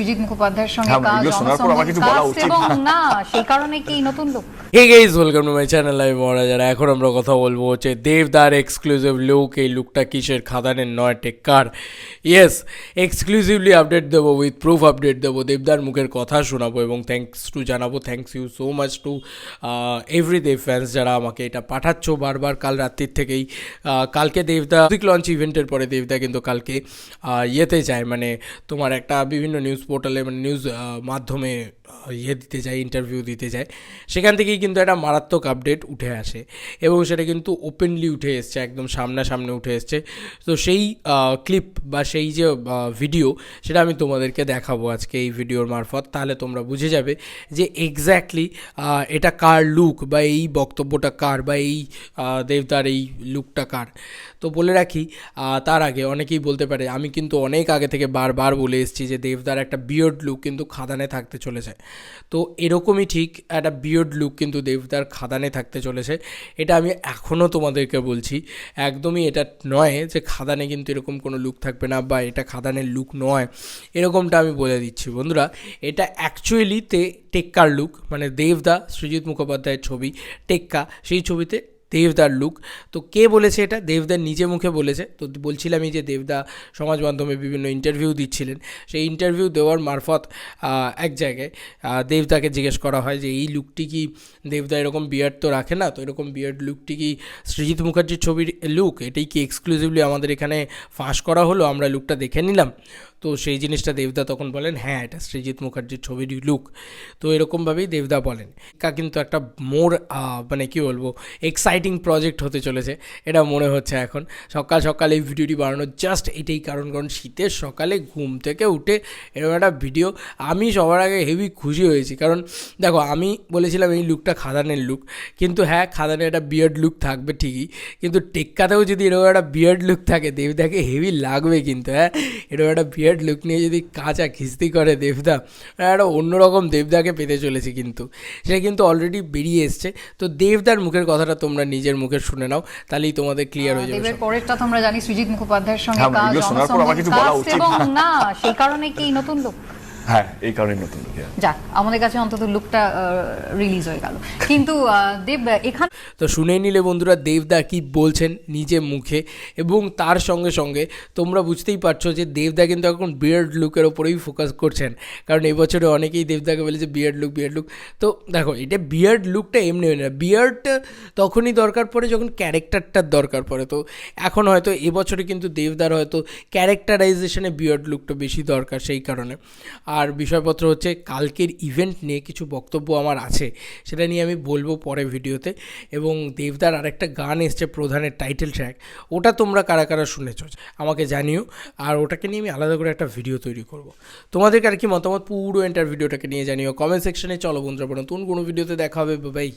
সৃজিত মুখোপাধ্যায়ের সঙ্গে হ্যাঁ, কাজ শোনার পর আমার কিছু বলা উচিত। এবং না সেই কারণে কি নতুন লোক hey guys welcome to my channel আমি মহারাজারা এখন আমরা কথা বলব হচ্ছে দেবদার এক্সক্লুসিভ লুক এই লুকটা কিসের খাদানের নয় টেক্কার ইয়েস এক্সক্লুসিভলি আপডেট দেবো উইথ প্রুফ আপডেট দেবো দেবদার মুখের কথা শোনাবো এবং থ্যাঙ্কস টু জানাব thanks you so much to every Dev fans যারা আমাকে এটা পাঠাচ্ছ বারবার কাল রাত্রির থেকেই। কালকে দেবদা লঞ্চ ইভেন্টের পরে দেবদা কিন্তু কালকে ইয়েতে যায় মানে তোমার একটা বিভিন্ন নিউজ পোর্টালে মানে নিউজ মাধ্যমে ইয়ে দিতে যায় ইন্টারভিউ দিতে যায়, সেখান থেকেই কিন্তু একটা মারাত্মক আপডেট উঠে আসে এবং সেটা কিন্তু ওপেনলি উঠে এসছে, একদম সামনাসামনি উঠে এসছে। তো সেই ক্লিপ বা সেই যে ভিডিও সেটা আমি তোমাদেরকে দেখাবো আজকে এই ভিডিওর মারফত। তাহলে তোমরা বুঝে যাবে যে এক্স্যাক্টলি এটা কার লুক বা এই বক্তব্যটা কার বা এই দেবদার এই লুকটা কার। তো বলে রাখি তার আগে অনেকেই বলতে পারে, আমি কিন্তু অনেক আগে থেকে বারবার বলে এসেছি যে দেবদার একটা বিয়র্ড লুক কিন্তু খাদানে থাকতে চলেছে। তো এরকমই ঠিক একটা বিয়র্ড লুক কিন্তু দেবদার খাদানে থাকতে চলেছে। এটা আমি এখনও তোমাদেরকে বলছি, একদমই এটা নয় যে খাদানে কিন্তু এরকম কোনো লুক থাকবে না বা এটা খাদানের লুক নয়। এরকমটা আমি বলে দিচ্ছি বন্ধুরা, এটা অ্যাকচুয়ালিতে টেক্কার লুক মানে দেবদা সৃজিত মুখোপাধ্যায়ের ছবি, টেক্কা, সেই ছবিতে দেবদার লুক তো কে বলেছে এটা? দেবদার নিজে মুখে বলেছে। তো বলছিলামই যে দেবদা সমাজ মাধ্যমে বিভিন্ন ইন্টারভিউ দিচ্ছিলেন। সেই ইন্টারভিউ দেওয়ার মারফত এক জায়গায় দেবদাকে জিজ্ঞেস করা হয় যে, এই লুকটি কি দেবদা এরকম বিয়ার্ড তো রাখে না? তো এরকম বিয়ার্ড লুকটি কি সৃজিত মুখার্জির ছবির লুক এটাই কি এক্সক্লুসিভলি আমাদের এখানে ফাঁস করা হলো? আমরা লুকটা দেখে নিলাম। তো সেই জিনিসটা দেবদা তখন বলেন হ্যাঁ এটা সৃজিত মুখার্জির ছবির লুক। তো এরকমভাবেই দেবদা বলেন। কা কিন্তু একটা মোর মানে কি বলব এক্সাইটিং প্রজেক্ট হতে চলেছে, এটা মনে হচ্ছে এখন। সকাল সকাল এই ভিডিওটি বানানোর জাস্ট এটাই কারণ কারণ শীতের সকালে ঘুম থেকে উঠে এরকম একটা ভিডিও আমি সবার আগে হেভি খুশি হয়েছি। কারণ দেখো, আমি বলেছিলাম এই লুকটা খাদানের লুক কিন্তু হ্যাঁ খাদানের একটা বিয়ার্ড লুক থাকবে ঠিকই, কিন্তু টেক্কাতেও যদি এরকম একটা বিয়ার্ড লুক থাকে, দেবদাকে হেভি লাগবে কিন্তু হ্যাঁ? এরকম একটা বিয়ার্ড লুক নিয়ে যদি কাঁচা খিস্তি করে দেবদা একটা অন্যরকম দেবদাকে পেতে চলেছে কিন্তু। সেটা কিন্তু অলরেডি বেরিয়ে এসছে। তো দেবদার মুখের কথাটা তোমরা নিজের মুখে শুনে নাও তাহলেই তোমাদের ক্লিয়ার হয়ে যাবে পরেরটা তোমরা জানি সুজিত মুখোপাধ্যায়ের সঙ্গে হ্যাঁ, কাজ বলা উচিত। এবং না সেই কারণে কি নতুন লোক হ্যাঁ এই কারণে নতুন লোক। যাক আমাদের কাছে অন্তত লুকটা রিলিজ হয়ে গেল। কিন্তু দেব এখানে তো শুনে নিলে বন্ধুরা দেবদা কি বলছেন নিজে মুখে এবং তার সঙ্গে সঙ্গে তোমরা বুঝতেই পারছ যে দেবদা কিন্তু এখন বিয়ার্ড লুকের ওপরেই ফোকাস করছেন। কারণ এবছরে অনেকেই দেবদাকে বলেছে বিয়ার্ড লুক বিয়ার্ড লুক তো দেখো এটা বিয়ার্ড লুকটা এমনি হয় না। বিয়ার্ড তখনই দরকার পড়ে যখন ক্যারেক্টারটার দরকার পড়ে। তো এখন হয়তো এবছরে কিন্তু দেবদার হয়তো ক্যারেক্টারাইজেশনে বিয়ার্ড লুকটা বেশি দরকার সেই কারণে। আর বিষয়পত্র হচ্ছে কালকের ইভেন্ট নিয়ে কিছু বক্তব্য আমার আছে, সেটা নিয়ে আমি বলব পরে ভিডিওতে। এবং দেবদার আরেকটা গান এসছে প্রধানের টাইটেল ট্র্যাক ওটা তোমরা কারা কারা শুনেছ? আমাকে জানিও, আর ওটাকে নিয়ে আমি আলাদা করে একটা ভিডিও তৈরি করব। তোমাদেরকে আর কি মতামত পুরো এন্টার ভিডিওটাকে নিয়ে জানিও। কমেন্ট সেকশনে চলো বন্ধুরা নতুন কোনো ভিডিওতে দেখা হবে? বাই